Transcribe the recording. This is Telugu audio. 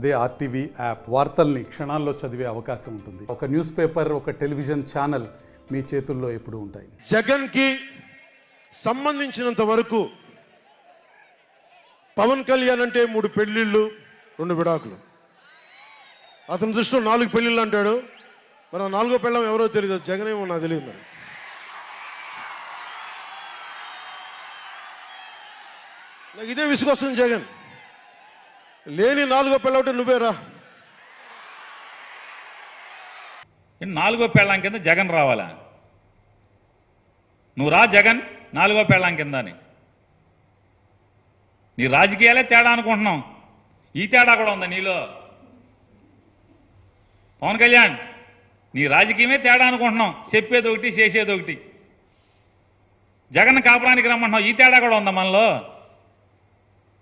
అదే ఆర్టీవీ యాప్ వార్తల్ని క్షణాల్లో చదివే అవకాశం ఉంటుంది. ఒక న్యూస్ పేపర్ ఒక టెలివిజన్ ఛానల్ మీ చేతుల్లో ఎప్పుడు ఉంటాయి. జగన్కి సంబంధించినంత వరకు పవన్ కళ్యాణ్ అంటే మూడు పెళ్ళిళ్ళు రెండు విడాకులు. అతని దృష్టిలో నాలుగు పెళ్ళిళ్ళు అంటాడు. మరి నాలుగో పెళ్ళం ఎవరో తెలియదు జగన్ ఏమో నాకు తెలియదు మరి. నాకు ఇదే విసుగొస్తుంది జగన్. లేని నాలుగో పెళ్ళవుతే నువ్వేరా? నాలుగో పెళ్ళాం కింద జగన్ రావాలా? నువ్వు రా జగన్ నాలుగో పెళ్ళాం కింద అని నీ రాజకీయాలే తేడా అనుకుంటున్నాం. ఈ తేడా కూడా ఉందా నీలో? పవన్ కళ్యాణ్ నీ రాజకీయమే తేడా అనుకుంటున్నాం. చెప్పేది ఒకటి చేసేది ఒకటి. జగన్ కాపురానికి రమ్మంటున్నావు. ఈ తేడా కూడా ఉందా మనలో?